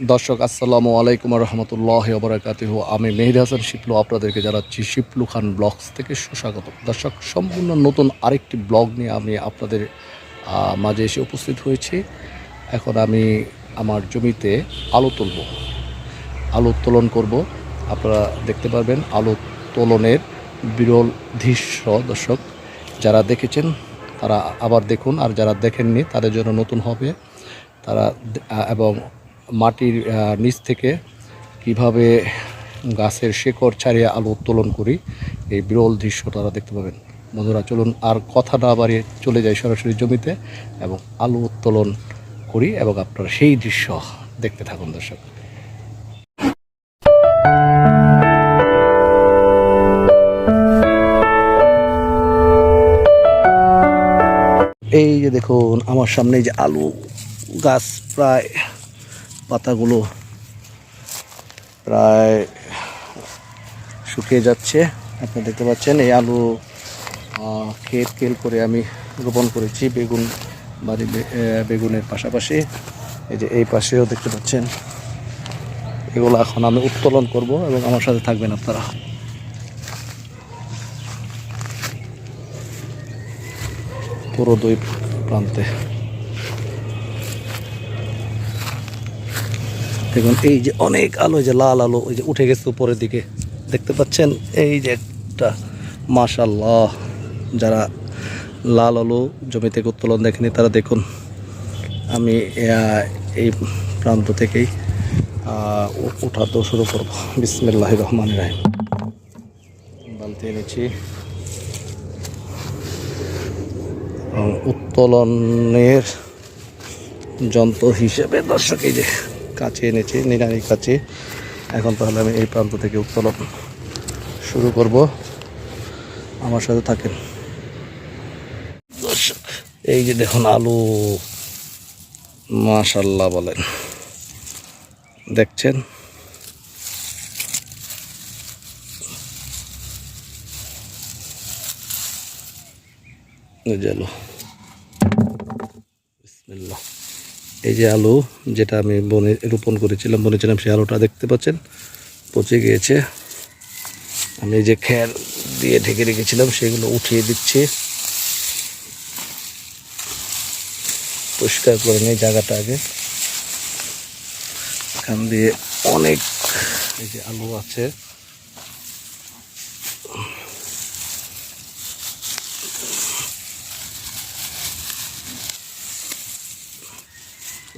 দর্শক, আসসালামু আলাইকুম রহমতুল্লাহ বরাকাতিহ। আমি মেহেদি হাসান শিপলু আপনাদেরকে জানাচ্ছি শিপলু খান ব্লগস থেকে সুস্বাগত। দর্শক, সম্পূর্ণ নতুন আরেকটি ব্লগ নিয়ে আমি আপনাদের মাঝে এসে উপস্থিত হয়েছি। এখন আমি আমার জমিতে আলু তুলব। আলু উত্তোলন করব। আপনারা দেখতে পারবেন আলু উত্তোলনের বিরল দৃশ্য। দর্শক, যারা দেখেছেন তারা আবার দেখুন, আর যারা দেখেননি তাদের জন্য নতুন হবে। তারা এবং মাটির নিচ থেকে কীভাবে গাছের শেকড় ছাড়িয়ে আলু উত্তোলন করি, এই বিরল দৃশ্য তারা দেখতে পাবেন। বন্ধুরা, চলুন আর কথা না বাড়িয়ে চলে যাই সরাসরি জমিতে এবং আলু উত্তোলন করি এবং আপনারা সেই দৃশ্য দেখতে থাকুন, দর্শক। এই যে দেখুন, আমার সামনে যে আলু গাছ প্রায় পাতাগুলো প্রায় শুকিয়ে যাচ্ছে। আপনি দেখতে পাচ্ছেন, এই আলু ক্ষেত কেল করে আমি রোপণ করেছি বেগুন বাড়ি বেগুনের পাশাপাশি। এই যে এই পাশেও দেখতে পাচ্ছেন, এগুলো এখন আমি উত্তোলন করব এবং আমার সাথে থাকবেন আপনারা। পুরো দুই প্রান্তে। দেখুন, এই যে অনেক আলো যে লাল আলো ওই যে উঠে গেছে উপরের দিকে। দেখতে পাচ্ছেন? এই যে একটা মাশাল্লাহ যারা লাল আলো জমি থেকে উত্তোলন দেখেনি, তারা দেখুন, আমি এই প্রান্ত থেকেই উঠাতে শুরু করব। বিসমিল্লাহ রহমান রাহিম। বালতি এনেছি। উত্তোলনের যন্ত্র হিসেবে দর্শক, এই যে কাছে এনেছি নিরানি কাছে এখন তাহলে আমি এই প্রান্ত থেকে উত্তোলন শুরু করব। আমার সাথে থাকেন। এই যে দেখুন আলু মাশাল্লাহ বলেন। দেখছেন? আলু। বিসমিল্লাহ। এই যে আলু, যেটা আমি বনে রোপণ করেছিলাম, বনেছিলাম, সেই আলুটা দেখতে পাচ্ছেন? পচে গিয়েছে। আমি যে খ্যার দিয়ে ঢেকে রেখেছিলাম, সেগুলো উঠিয়ে দিচ্ছি। পরিষ্কার করে নিই জায়গাটা আগে। এখান দিয়ে অনেক এই যে আলু আছে।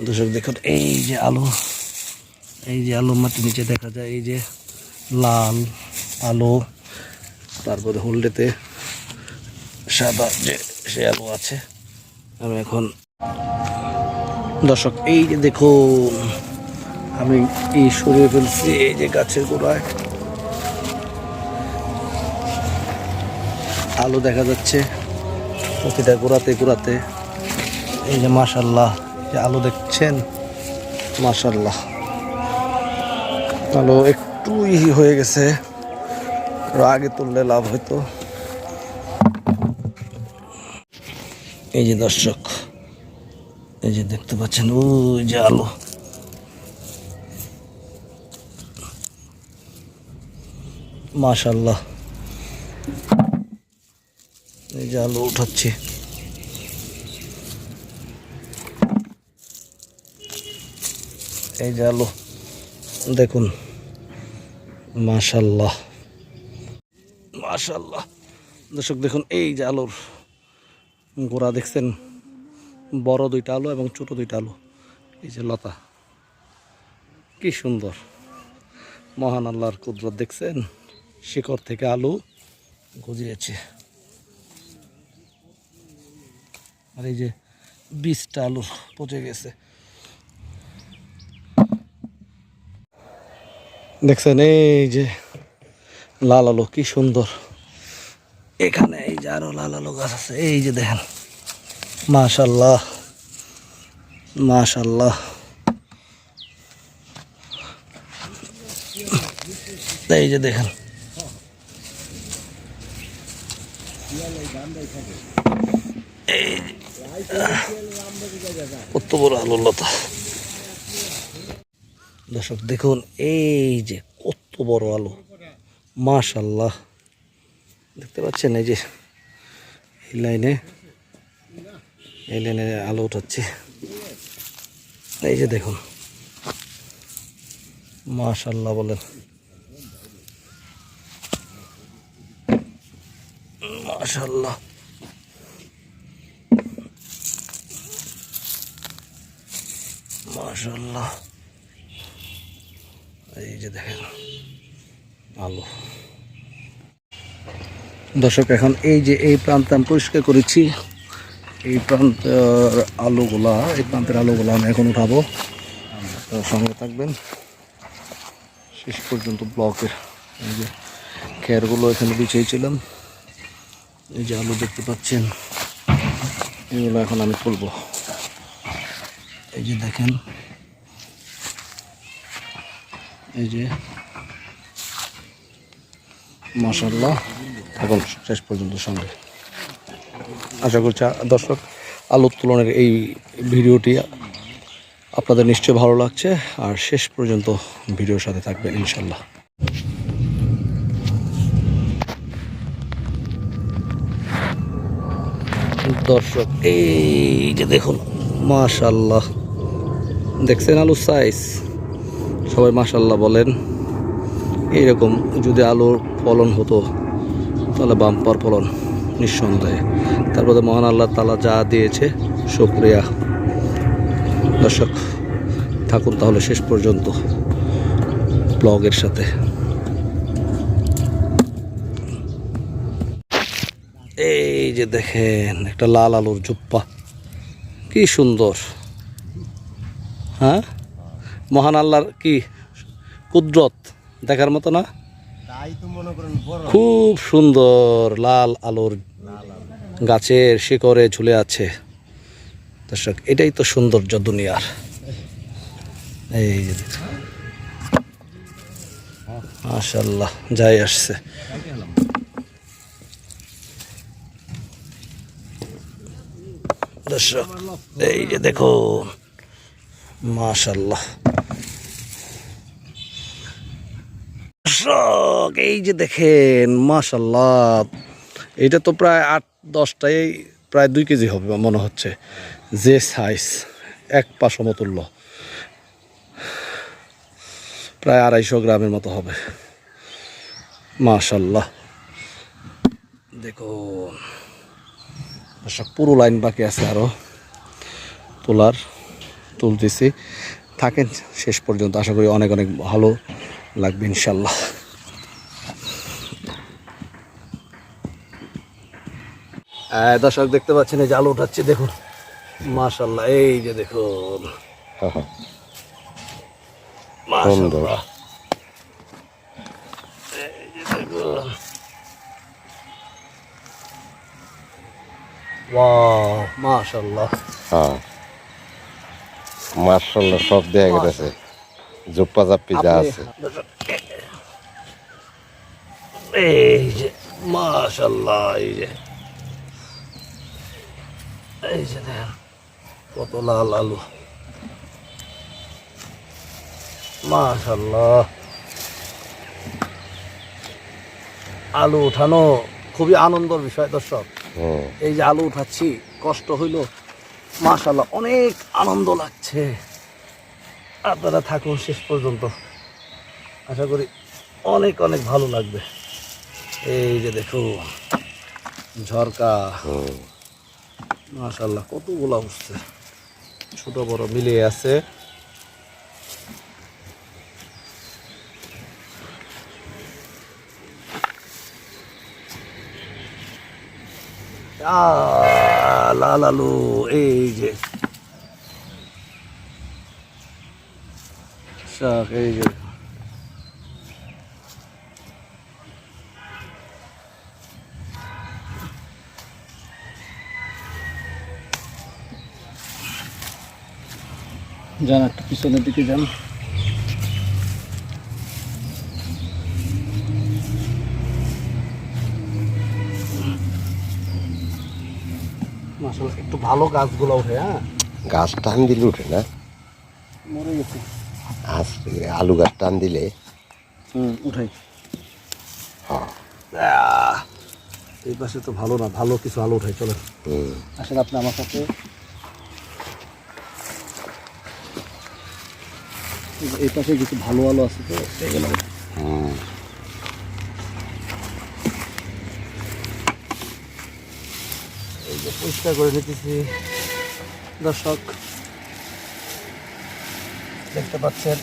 দর্শক, দেখুন, এই যে আলু, এই যে আলু মাটির নিচে দেখা যায়, এই যে লাল আলো, তারপরে হলদেতে সাদা যে সে আলু আছে, আমি এখন, দর্শক, এই যে দেখুন, আমি এই সরিয়ে ফেলছি এই যে গাছের গোড়ায়। আলো দেখা যাচ্ছে প্রতিটা গোড়াতে গোড়াতে, এই যে মাশাল্লাহ যে আলু দেখছেন? মাশাল্লাহ আলু একটু ই হয়ে গেছে। আগে তুললে লাভ হতো এই যে দর্শক, এই যে দেখতে পাচ্ছেন, ওই যে আলু। মাশাল্লাহ এই যে আলু উঠাচ্ছি। এই যে আলু। দেখুন। মাশাল্লাহ। মাশাল্লাহ। দর্শক, দেখুন, এই যে আলুর গোড়া দেখছেন? বড় দুইটা আলু এবং ছোট দুইটা আলু। এই যে লতা। কি সুন্দর। মহান আল্লাহর কুদরত দেখছেন? শিকড় থেকে আলু গজিয়েছে। আর এই যে বীজটা আলু পচে গেছে। দেখছেন, এই যে লাল আলো, কি সুন্দর। এখানে এই যে আরও লাল আলো গাছ আছে, এই যে দেখেন মাশাল্লাহ মাশাল্লাহ এই যে দেখেন কত বড় আলুর লতা। দর্শক, দেখুন, এই যে কত বড় আলো। মাশাল্লাহ দেখতে পাচ্ছেন, এই যে এই লাইনে এই লাইনে আলো উঠাচ্ছে। এই যে দেখুন মাশাল্লাহ বলেন। মাশাল্লাহ মাশাল্লাহ এই যে দেখেন, আলো। দর্শক, এখন এই যে এই প্রান্তে আমি পরিষ্কার করেছি, এই প্রান্তের আলোগুলা, এই প্রান্তের আলোগুলা আমি এখন উঠাবো। আপনারা সঙ্গে থাকবেন। শেষ পর্যন্ত ব্লকের এই যে খেয়ারগুলো এখানে বিছিয়েছিলাম এই যে আলু দেখতে পাচ্ছেন, এগুলো এখন আমি তুলবো। এই যে দেখেন এই যে মাসাল্লাহ এখন শেষ পর্যন্ত সঙ্গে আশা করছি দর্শক আলু উত্তোলনের এই ভিডিওটি আপনাদের নিশ্চয়ই ভালো লাগছে। আর শেষ পর্যন্ত ভিডিওর সাথে থাকবেন ইনশাল্লাহ দর্শক, এই যে দেখুন মাশাল্লাহ দেখছেন আলু সাইজ সবাই মাশাল্লাহ বলেন, এইরকম যদি আলুর ফলন হতো, তাহলে বাম্পার ফলন নিঃসন্দেহে। তারপরে মহান আল্লাহ তালা যা দিয়েছে, শুক্রিয়া। দর্শক, থাকুন তাহলে শেষ পর্যন্ত ব্লগের সাথে। এই যে দেখেন, একটা লাল আলুর জুপ্পা। কি সুন্দর। হ্যাঁ? মহান আল্লাহর কি কুদরত দেখার মতো না? খুব সুন্দর লাল আলোর গাছের শিকড়ে ঝুলে আছে। দর্শক এটাই তো সৌন্দর্য দুনিয়ার। এই যে মাশাল্লাহ যাই আসছে। দর্শক এই যে দেখুন। মাশাল্লাহ এই যে দেখেন মাশাল্লাহ এটা তো প্রায় আট দশটাই প্রায় দুই কেজি হবে মনে হচ্ছে, যে সাইজ এক পা সমতুল্য। প্রায় আড়াইশো গ্রামের মতো হবে। মাশাল্লাহ দর্শক, পুরো লাইন বাকি আছে আরও তোলার তুলতেছি। থাকেন শেষ পর্যন্ত। আশা করি অনেক অনেক ভালো লাগবে ইনশাল্লাহ দর্শক দেখতে পাচ্ছেন এই যে আলো উঠাচ্ছে দেখুন। মাশাল্লাহ এই যে দেখুন। মাশাল্লাহ এই যে দেখুন। ওয়াও মাশাল্লাহ হ্যাঁ মার্শাল্লাহ সব দেখা গেছে। জুপ্পা জাপ্পি যা আছে। এই যে মাশাল্লাহ এই যে। এই যে দেখেন কত লাল আলু। মাশাল্লাহ আলু উঠানো খুবই আনন্দের বিষয় দর্শক। এই যে আলু উঠাচ্ছি কষ্ট হইল। মাশাল্লাহ অনেক আনন্দ লাগছে। আপনারা থাকুন শেষ পর্যন্ত। আশা করি অনেক অনেক ভালো লাগবে। এই যে দেখুন ঝরকা। মাশাল্লাহ কতগুলা উঠছে। ছোট বড় মিলিয়ে আছে। আহ, লাল আলু এই যে শাক এই যে যান একটু পিছনের দিকে যান ভালো গাছগুলো ওঠে হ্যাঁ? গাছ টান দিলে উঠে না? মরে গেছে। আজ আলু গাছ টান দিলে হুম উঠাই। হ্যাঁ। এই পাশে তো ভালো না ভালো কিছু আলু উঠাই চলো হুম। আসেন আপনি আমার সাথে। এই- পাশে কিছু ভালো আলো আছে তো হুম এই যে পরিষ্কার করে নিতেছি। দর্শক দেখতে পাচ্ছেন?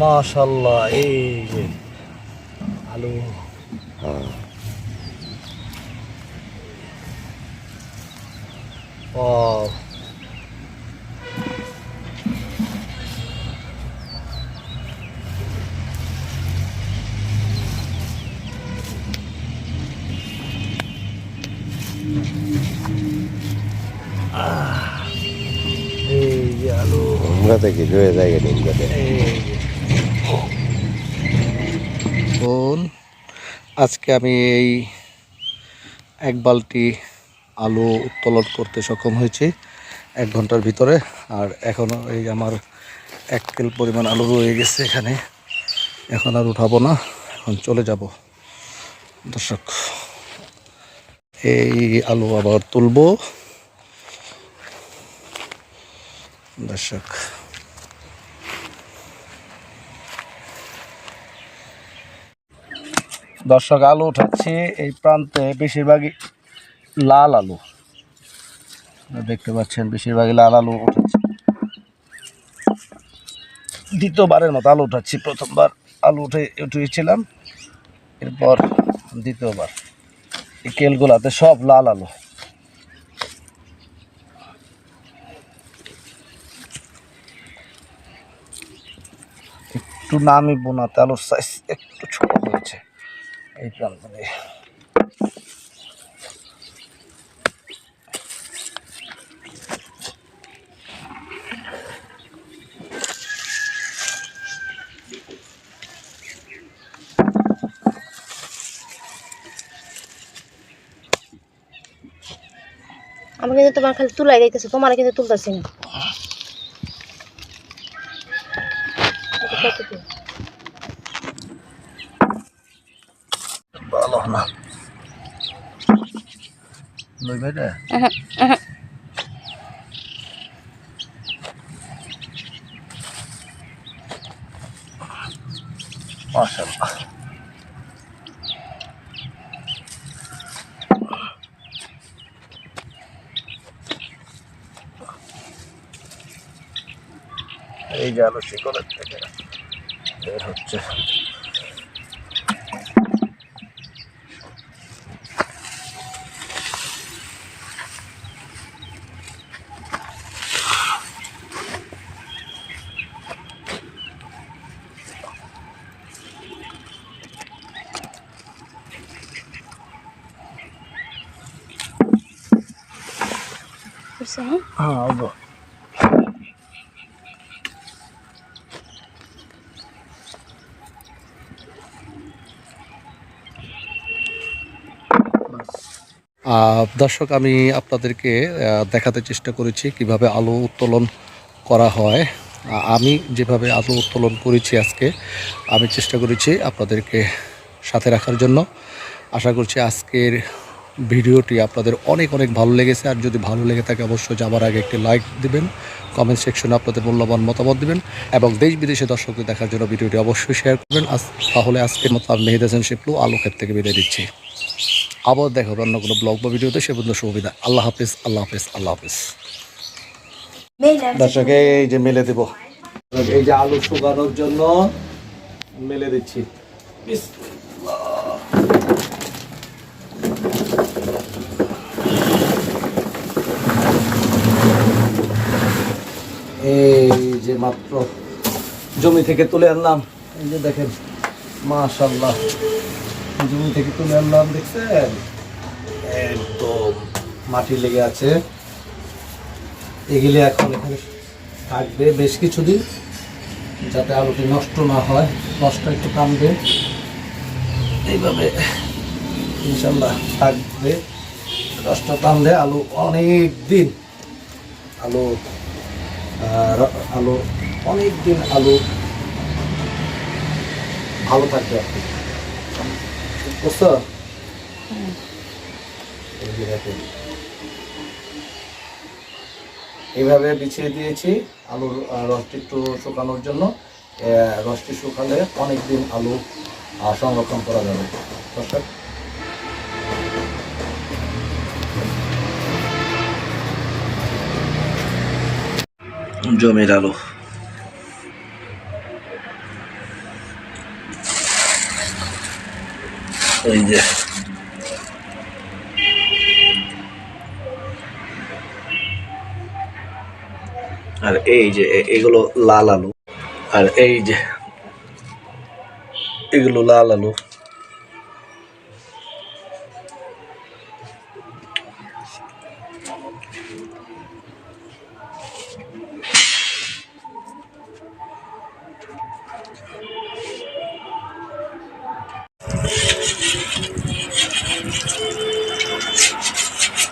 মাশাল্লাহ এই যে আলু। হ্যাঁ। ও নিম আজকে আমি এই এক বালতি আলু উত্তোলন করতে সক্ষম হয়েছি এক ঘণ্টার ভিতরে, আর এখনও এই আমার এক কেল পরিমাণ আলু রয়ে গেছে এখানে। এখন আর উঠাবো না, এখন চলে যাব। দর্শক, এই আলু আবার তুলবো। দর্শক দর্শক, আলু উঠাচ্ছি। এই প্রান্তে বেশিরভাগই লাল আলু। দেখতে পাচ্ছেন বেশিরভাগই লাল আলু উঠাচ্ছি। দ্বিতীয়বারের মতো আলু উঠাচ্ছি। প্রথমবার আলু উঠে উঠিয়েছিলাম এরপর দ্বিতীয়বার। এই কেলগুলাতে সব লাল আলু। একটু নামি বোনাতে আলুর সাইজ একটু ছোট হয়েছে। এই প্রান্ত দিয়ে কিন্তু তোমার খালি তুলাই দিতেছে তোমার কিন্তু তুলতেছি না ভালো না লই ভাই রে মাশাআল্লাহ। এই যে আলো শিকড়ের থেকে। বের হচ্ছে হ্যাঁ? হ্যাঁ দর্শক আমি আপনাদেরকে দেখাতে চেষ্টা করেছি কীভাবে আলু উত্তোলন করা হয়। আমি যেভাবে আলু উত্তোলন করেছি আজকে আমি চেষ্টা করেছি আপনাদেরকে সাথে রাখার জন্য। আশা করছি আজকের ভিডিওটি আপনাদের অনেক অনেক ভালো লেগেছে। আর যদি ভালো লেগে থাকে অবশ্যই যাবার আগে একটি লাইক দিবেন কমেন্ট সেকশনে আপনাদের মূল্যবান মতামত দিবেন এবং দেশ বিদেশে দর্শকদের দেখার জন্য ভিডিওটি অবশ্যই শেয়ার করবেন। আজ তাহলে আজকের মতো আমি মেহেদ হাসান শিপলু আলু ক্ষেত থেকে বিদায় দিচ্ছি আবার দেখো অন্য কোনো ব্লগ বা ভিডিওতে। সে পর্যন্ত সুবিধা আল্লাহ হাফিজ আল্লাহ হাফিজ আল্লাহ হাফিজ। দর্শক এই যে মেলে দেব। এই যে আলু শুকানোর জন্য মেলে দিচ্ছি। এই যে মাত্র জমি থেকে তুলে আনলাম। এই যে দেখেন মাশাল্লাহ জমি থেকে তুলে আনলাম, দেখছেন? একদম মাটি লেগে আছে। এগুলি এখন এখানে থাকবে বেশ কিছুদিন, যাতে আলুটি নষ্ট না হয়, নষ্ট একটু কামবে এইভাবে ইনশাল্লাহ থাকবে। নষ্ট টানলে আলু অনেক দিন আলু আলু অনেক দিন আলু ভালো থাকবে আপনি বুঝছ। এইভাবে বিছিয়ে দিয়েছি আলুর রসটি একটু শুকানোর জন্য। রসটি শুকালে অনেক দিন আলু সংরক্ষণ করা যাবে। দর্শক জমির আলু। এই যে। আর এই যে এগুলো লাল আলু। আর এই যে, এগুলো লাল আলু।